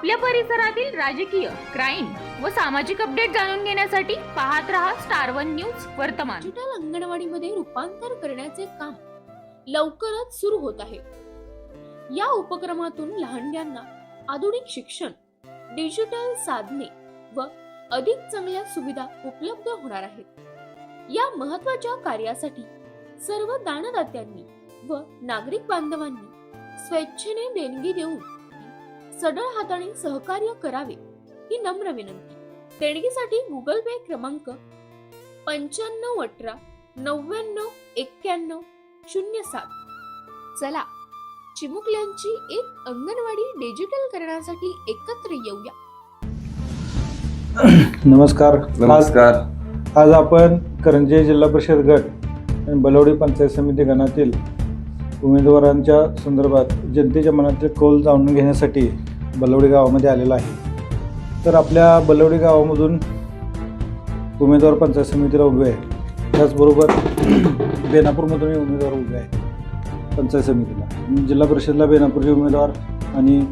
आपल्या परिसरातील राजकीय क्राईम व सामाजिक अपडेट जाणून घेण्यासाठी पाहत रहा स्टार वन न्यूज वर्तमान. डिजिटल अंगणवाडीमध्ये रूपांतर करण्याचे काम लवकरच सुरू होत आहे. या उपक्रमातून लहानग्यांना आधुनिक शिक्षण डिजिटल साधने व अधिक चांगल्या सुविधा उपलब्ध होणार आहेत. या महत्त्वाच्या कार्यासाठी सर्व दानदात्यांनी व नागरिक बांधवांनी स्वेच्छेने देणगी देऊन सढळ हाताने सहकार्य करावे ही नम्र विनंती. देणगीसाठी गुगल पे क्रमांक पंच्याण्णव अठरा नव्याण्णव एक्क्याण्णव शून्य सात. चला चिमुकल्यांची एक अंगणवाडी डिजिटल करण्यासाठी एकत्र येऊया. नमस्कार. नमस्कार. आज आपण करंजे जिल्हा परिषद गट आणि बलवडी पंचायत समिती गणातील उमेदवारांच्या संदर्भात जनतेच्या मनातील कौल जाणून घेण्यासाठी बलवडी गावामध्ये आलेला आहे. तर आपल्या बलवडी गावामधून उमेदवार पंचायत समितीला उभे आहे. त्याचबरोबर बेनापूरमधून उमेदवार उभे आहेत. पंचायत समितीला. जिल्हा परिषदला बेनापूरचे उमेदवार आणि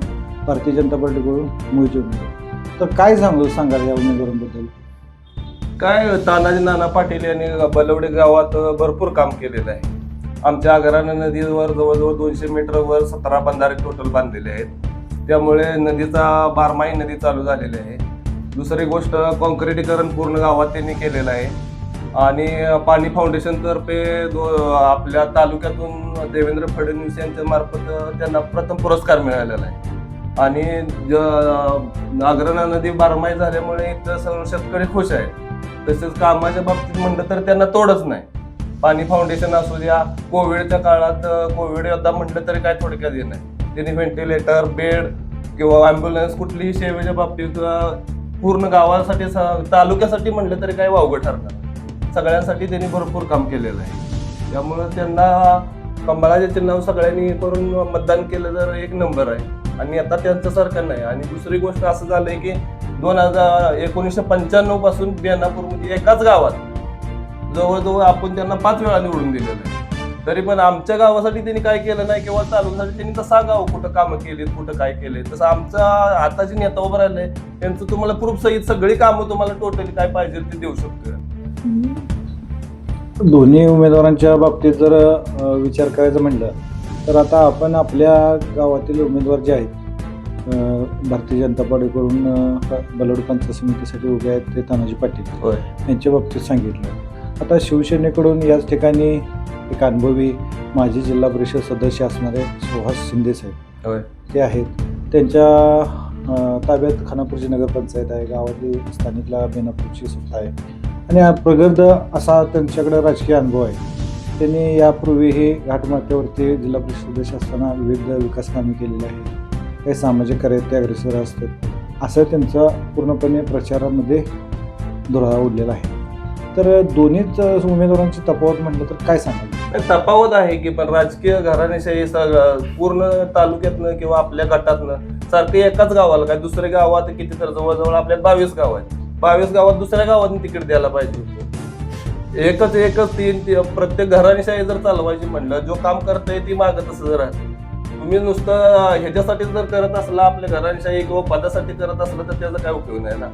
भारतीय जनता पार्टीकडून मोहिते उमेदवार. तर काय सांगू सांगाल या उमेदवारांबद्दल? काय तानाजी नाना पाटील यांनी बलवडे गावात भरपूर काम केलेलं आहे. आमच्या आगरानं नदीवर जवळजवळ दोनशे मीटरवर सतरा बंधारे टोटल बांधलेले आहेत. त्यामुळे नदीचा बारमाही नदी चालू झालेली आहे. दुसरी गोष्ट कॉन्क्रिटीकरण पूर्ण गावात त्यांनी केलेलं आहे. आणि पाणी फाउंडेशनतर्फे दो आपल्या तालुक्यातून देवेंद्र फडणवीस यांच्या मार्फत त्यांना प्रथम पुरस्कार मिळालेला आहे. आणि ज- नागरणा नदी बारमाही झाल्यामुळे इथं सर्व शेतकरी खुश आहेत. तसेच कामाच्या बाबतीत म्हणलं तर त्यांना तोडच नाही. पाणी फाउंडेशन असू द्या कोविडच्या काळात कोविड योद्धा म्हटलं तरी काय थोडक्यात येणार त्यांनी व्हेंटिलेटर बेड किंवा ॲम्ब्युलन्स कुठलीही सेवेच्या बाबतीत पूर्ण गावासाठी स- तालुक्यासाठी म्हटलं तरी काय वावगं ठरणार सगळ्यांसाठी त्यांनी भरपूर काम केलेलं आहे. त्यामुळं त्यांना कमळाच्या नाव सगळ्यांनी करून मतदान केलं तर एक नंबर आहे. आणि आता त्यांचं सरकार नाही. आणि दुसरी गोष्ट असं झालंय की दोन हजार एकोणीसशे पंच्याण्णवपासून बेनापूरमध्ये म्हणजे एकाच गावात जवळजवळ आपण त्यांना पाच वेळा निवडून दिलेलं आहे. तरी पण आमच्या गावासाठी त्यांनी काय केलं नाही किंवा तालुक्यासाठी त्यांनी तर सांगावं कुठं कामं केलीत कुठं काय केले तसं आमचा आता जे नेता उभं राहिलंय त्यांचं तुम्हाला प्रूफ सहित सगळी कामं तुम्हाला टोटली काय पाहिजे ते देऊ शकतो दोन्ही उमेदवारांच्या बाबतीत जर विचार करायचं म्हणलं तर आता आपण आपल्या गावातील उमेदवार जे आहेत भारतीय जनता पार्टीकडून बलवडी पंचायत समितीसाठी उभे आहेत ते तानाजी पाटील. यांच्या बाबतीत सांगितलं. आता शिवसेनेकडून याच ठिकाणी एक अनुभवी माजी जिल्हा परिषद सदस्य असणारे सुहास शिंदे साहेब. ते आहेत. त्यांच्या ताब्यात खानापूरची नगरपंचायत आहे गावातली स्थानिकला बेनापूरची सत्ता आहे. आणि हा प्रगल्भ असा त्यांच्याकडे राजकीय अनुभव आहे. त्यांनी यापूर्वीही घाटमाथ्यावरती जिल्हा परिषद सदस्य असताना विविध विकास कामे केलेली आहेत. काही सामाजिक कार्यात ते अग्रेसर असतात. असं त्यांचा पूर्णपणे प्रचारामध्ये धुरा उडलेला आहे. तर दोन्हीच उमेदवारांची तफावत म्हटलं तर काय सांगाल? नाही, तफावत आहे की पण राजकीय घराण्याशाही पूर्ण तालुक्यातनं किंवा आपल्या गटातनं सारखं एकाच गावाला काय दुसऱ्या गावात किती तर जवळजवळ आपल्या बावीस गाव आहेत. बावीस गावात दुसऱ्या गावातून तिकीट द्यायला पाहिजे होतं. एकच एकच तीन प्रत्येक घराणेशाही जर चालवायची म्हणलं जो काम करतंय ती मागत असं जर तुम्ही नुसतं ह्याच्यासाठी जर करत असला आपल्या घराणेशाही किंवा पदासाठी करत असलं तर त्याचा काय उपयोग नाही ना.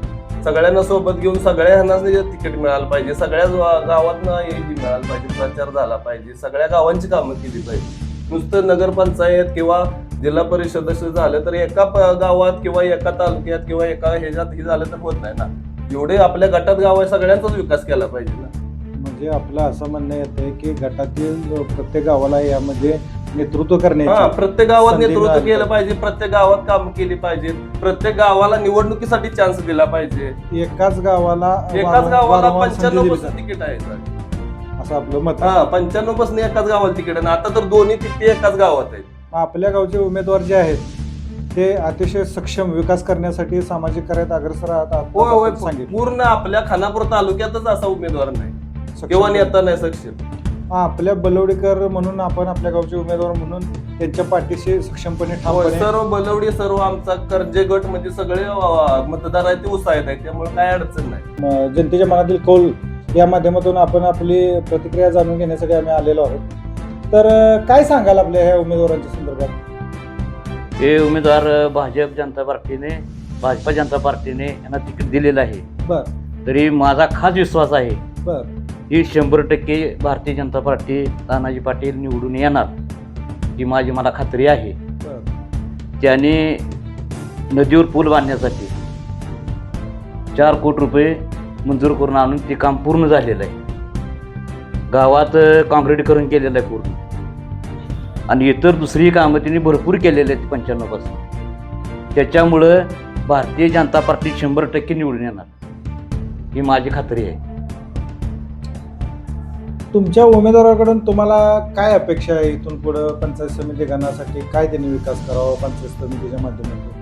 सगळ्यांना सोबत घेऊन सगळ्यांनाच तिकीट मिळालं पाहिजे. सगळ्या गावातनं हे मिळालं पाहिजे प्रचार झाला पाहिजे. सगळ्या गावांची कामं केली पाहिजे. नुसतं नगरपंचायत किंवा जिल्हा परिषद असं झालं तर एका प- गावात किंवा एका तालुक्यात किंवा एका ह्याच्यात हे झालं तर होत नाही ना. एवढे आपल्या गटात गाव आहे सगळ्यांचाच विकास केला पाहिजे ना. म्हणजे आपलं असं म्हणणं येतं आहे की गटातील प्रत्येक गावाला यामध्ये नेतृत्व हा करण्याची प्रत्येक गावात संधी नेतृत्व मिळाली केलं पाहिजे. प्रत्येक गावात काम केली पाहिजे प्रत्येक गावाला निवडणुकीसाठी चान्स दिला पाहिजे एकाच गावाला एकाच गावाला वारंवार संधी पंच्याण्णव दिली जाते. तिकीट आहे. असं आपलं मत आहे. हा पंच्याण्णवपासून एकाच गावाला तिकीट आहे आणि आता तर दोन्ही तिथे एकाच गावात आहेत आपल्या गावचे उमेदवार जे आहेत ते अतिशय सक्षम विकास करण्यासाठी सामाजिक कार्यात अग्रसर आहात होय होय आपण सांगितलं पूर्ण आपल्या खानापूर तालुक्यातच असा उमेदवार नाही सक्षम किंवा नेता नाही सक्षम हा, आपल्या बलवडीकर म्हणून आपण आपल्या गावचे उमेदवार म्हणून त्यांच्या पाठीशी सक्षमपणे होय, ठामपणे सर्व बलवडी सर्व आमचा कर्जे गट म्हणजे सगळे अं, मतदार आहेत ते उत्साहित आहेत त्यामुळे काय अडचण नाही. म, जनतेच्या मनातील कौल या माध्यमातून आपण आपली प्रतिक्रिया जाणून घेण्यासाठी आम्ही आलेलो आहोत. तर अ, काय सांगाल आपल्या ह्या उमेदवारांच्या संदर्भात? हे उमेदवार अ, भाजप जनता पार्टीने भाजपा जनता पार्टीने यांना तिकीट दिलेलं आहे. बर. तरी माझा खास विश्वास आहे बर. ही शंभर टक्के भारतीय जनता पार्टी तानाजी पाटील निवडून येणार ही माझी मला खात्री आहे. त्याने नदीवर पूल बांधण्यासाठी चार कोटी रुपये मंजूर करून आणून ते काम पूर्ण झालेलं आहे. गावात काँक्रीटीकरण केलेलं आहे पूर्ण. आणि इतर दुसरी कामं त्यांनी भरपूर केलेली आहेत पंच्याण्णवपासून त्याच्यामुळं भारतीय जनता पार्टी शंभर टक्के निवडून येणार ही माझी खात्री आहे. तुमच्या उमेदवाराकडून तुम्हाला काय अपेक्षा आहे इथून पुढं? पंचायत समिती गणासाठी काय त्यांनी विकास करावा पंचायत समितीच्या माध्यमातून?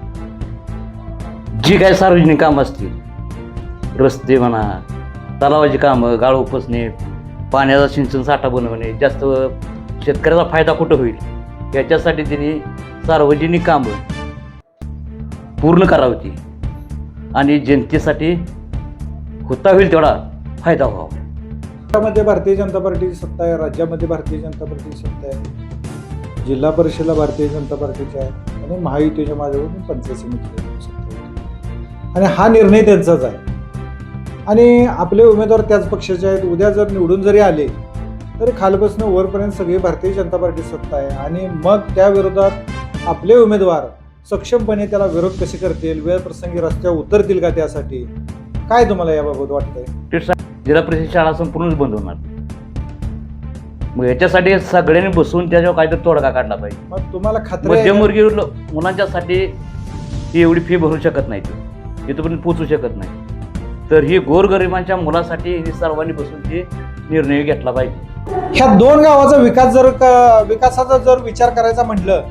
जी काय सार्वजनिक कामं असतील रस्ते म्हणा तलावाची कामं गाळ उपसणे पाण्याचा सिंचन साठा बनवणे जास्त शेतकऱ्याचा फायदा कुठं होईल? याच्यासाठी त्यांनी सार्वजनिक कामं पूर्ण करावी आणि जनतेसाठी होता होईल तेवढा फायदा व्हावा. राज्यामध्ये भारतीय जनता पार्टीची सत्ता आहे राज्यामध्ये भारतीय जनता पार्टीची सत्ता आहे. जिल्हा परिषदला भारतीय जनता पार्टीची आहे आणि महायुतीच्या माध्यमातून पंचायत समिती आणि हा निर्णय त्यांचाच आहे. आणि आपले उमेदवार त्याच पक्षाचे आहेत. उद्या जर निवडून जरी आले तरी खालपासून वरपर्यंत सगळी भारतीय जनता पार्टी सत्ता आहे. आणि मग त्या विरोधात आपले उमेदवार सक्षमपणे त्याला विरोध कसे करतील वेळ प्रसंगी रस्त्यावर उतरतील का त्यासाठी? काय तुम्हाला याबाबत वाटतंय? जिल्हा परिषद शाळा संपूर्णच बंद होणार. मग याच्यासाठी सगळ्यांनी बसून त्याच्यावर काहीतरी तोडगा काढला पाहिजे. मग तुम्हाला खात्री आहे का? मध्यमवर्गीय लो- मुलांच्यासाठी ही एवढी फी भरू शकत नाही ती. इथपर्यंत पोचू शकत नाही. तर ही गोरगरिबांच्या मुलासाठी ही सर्वांनी बसून ते निर्णय घेतला पाहिजे. ह्या दोन गावाचा विकास जर क- विकासाचा जर विचार करायचा म्हटलं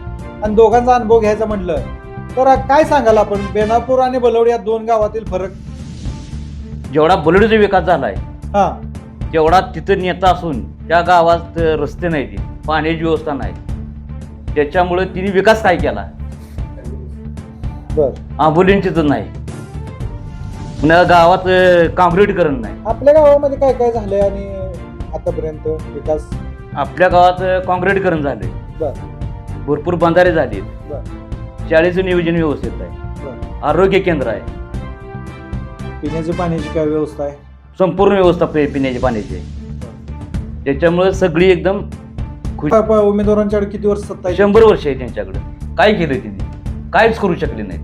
आणि दोघांचा अनुभव घ्यायचा म्हटलं तर काय सांगाल आपण? बेनापूर आणि बलवडी या दोन गावातील फरक जेवढा बलडीचा विकास झाला आहे हा. तेवढा तिथं नेता असून त्या गावात रस्ते नाही ती पाण्याची व्यवस्था नाही त्याच्यामुळे तिने विकास काय केला? बर. आंबोलींची नाही. पुन्हा गावात काँक्रिटीकरण नाही. आपल्या गावामध्ये काय काय झालंय आणि आतापर्यंत विकास? आपल्या गावात काँक्रिटीकरण झाले बर. भरपूर बंधारे झाले बर. शाळेचं नियोजन व्यवस्थित आहे. बर. आरोग्य केंद्र आहे. पिण्याच्या पाण्याची काय व्यवस्था आहे? संपूर्ण व्यवस्था पे पिण्याच्या पाण्याची आहे. त्याच्यामुळे सगळी एकदम खुश प- प- उमेदवारांच्याकडे किती वर्ष सत्ता आहे? शंभर वर्ष आहे त्यांच्याकडे. काय केलं तिने? काहीच करू शकले नाही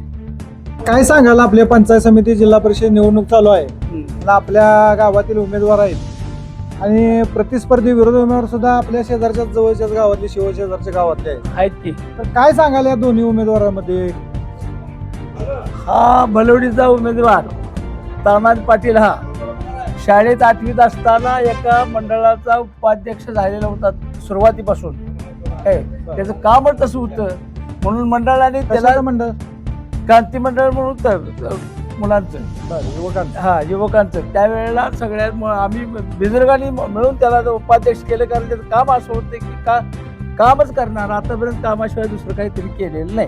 काय सांगाल? आपल्या पंचायत समिती जिल्हा परिषद निवडणूक चालू आहे. आणि आपल्या गावातील उमेदवार आहेत. आणि प्रतिस्पर्धी विरोधी उमेदवार सुद्धा आपल्या शेजारच्या जवळच्याच गावातले शिव शेजारच्या गावातले आहेत. आहेत की. तर काय सांगाल या दोन्ही उमेदवारांमध्ये? हा बलवडीचा उमेदवार. तानाजी पाटील हा. शाळेत आठवीत असताना एका मंडळाचा उपाध्यक्ष झालेला होता सुरुवातीपासून. त्याचं कामच तसं होतं. म्हणून मंडळाने त्याला मंडळ? क्रांती मंडळ म्हणून होतं मुलांचं. युवकांचं. हा युवकांचं. त्यावेळेला सगळ्यात आम्ही बुजुर्गांनी मिळून त्याला उपाध्यक्ष केलं कारण त्याचं काम असं होतं की का कामच करणार. आतापर्यंत कामाशिवाय दुसरं काहीतरी केलेलं नाही.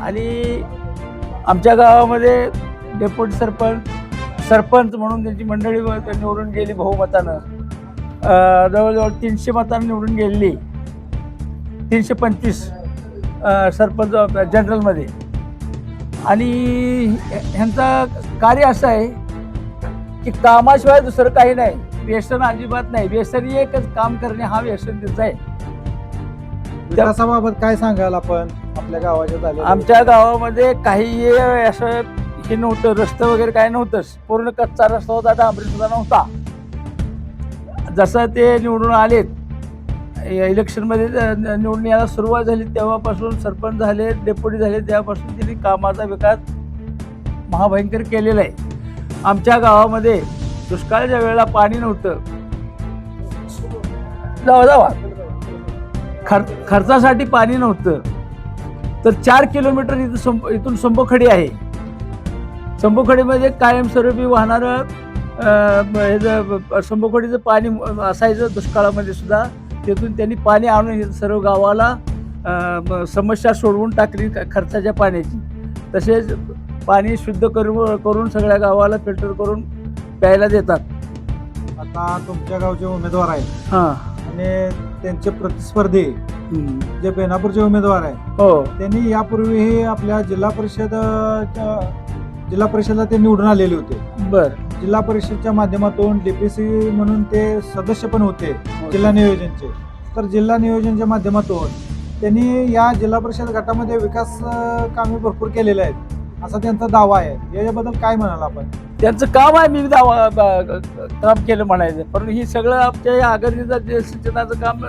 आणि आमच्या गावामध्ये डेप्युटी सरपंच सरपंच म्हणून त्यांची मंडळी निवडून गेली बहुमतानं. जवळजवळ तीनशे मतांनी निवडून गेलेली. तीनशे पंचवीस सरपंच जनरलमध्ये. आणि ह्या- ह्यांचं कार्य असं आहे की कामाशिवाय दुसरं काही नाही. व्यसन अजिबात नाही. व्यसन एकच काम करणे हा व्यसन त्याचा आहे. विकासाबाबत काय सांगाल आपण? आपल्या गावाच्या आमच्या गावामध्ये काही असं हे नव्हतं रस्तं वगैरे काय नव्हतंच. पूर्ण कच्चा रस्ता होता डांबरी सुद्धा नव्हता. जसं ते निवडून आलेत इलेक्शनमध्ये ज- निवडून यायला सुरुवात झाली तेव्हापासून सरपंच झाले डेप्युटी झाले तेव्हापासून त्यांनी कामाचा विकास महाभयंकर केलेला आहे. आमच्या गावामध्ये दुष्काळाच्या वेळेला पाणी नव्हतं. जावा जावा. खर खर्चासाठी पाणी नव्हतं. तर चार किलोमीटर इथं संप इथून संपखडी आहे. संभोखडीमध्ये कायमस्वरूपी वाहणारं हे संभोखडीचं पाणी असायचं दुष्काळामध्ये सुद्धा तिथून त्यांनी पाणी आणून सर्व गावाला समस्या सोडवून टाकली खर्चाच्या पाण्याची. तसेच पाणी शुद्ध करून करून सगळ्या गावाला फिल्टर करून प्यायला देतात. आता तुमच्या गावचे उमेदवार आहेत. हां. आणि त्यांचे प्रतिस्पर्धी. जे बेनापूरचे उमेदवार आहे हो. त्यांनी यापूर्वीही आपल्या जिल्हा परिषद जिल्हा परिषदला ते निवडून आलेले होते. बर. जिल्हा परिषदच्या माध्यमातून डीपीसी म्हणून ते सदस्य पण होते जिल्हा नियोजनचे. तर जिल्हा नियोजनच्या माध्यमातून त्यांनी या जिल्हा परिषद गटामध्ये विकास कामे भरपूर केलेले आहेत. असा त्यांचा दावा आहे. याच्याबद्दल काय म्हणाल आपण? त्यांचं काम आहे मी दावा काम केलं म्हणायचं. पण ही सगळं आमच्या या आघाडीचं जे सिंचनाचं काम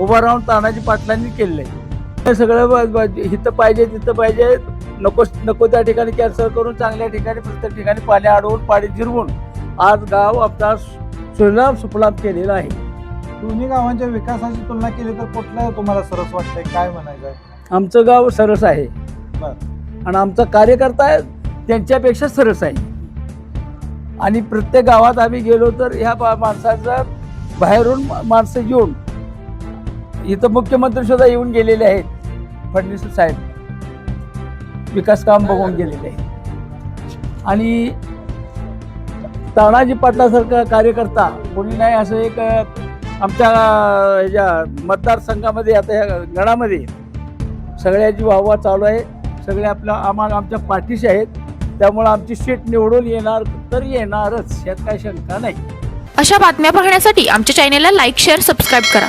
उभं राहून तानाजी पाटलांनी केलेलं आहे. हे सगळं इथं पाहिजे तिथं पाहिजे. नको नको त्या ठिकाणी कॅन्सल करून चांगल्या ठिकाणी प्रत्येक ठिकाणी पाणी अडवून पाणी जिरवून आज गाव आपला सुलाम सुफलाम केलेला आहे. दोन्ही गावांच्या विकासाची तुलना केली तर कुठलं तुम्हाला सरस वाटतंय? काय म्हणायचं आहे? आमचं गाव सरस आहे. आणि आमचा कार्यकर्ता त्यांच्यापेक्षा सरस आहे. आणि प्रत्येक गावात आम्ही गेलो तर ह्या बा- माणसाचा बाहेरून माणसं येऊन इथं मुख्यमंत्री सुद्धा येऊन गेलेले आहेत. फडणवीस साहेब विकास काम बघून गेलेले. आहे आणि तानाजी पाटलासारखा कार्यकर्ता कोणी नाही असं एक आमच्या ह्याच्या मतदारसंघामध्ये आता ह्या गणामध्ये सगळ्याची वाहवा चालू आहे. सगळे आपल्या आम्हाला आमच्या पाठीशी आहेत. त्यामुळे आमची सीट निवडून येणार तर येणारच यात काही शंका नाही. अशा बातम्या पाहण्यासाठी आमच्या चॅनेलला लाईक शेअर सबस्क्राईब करा.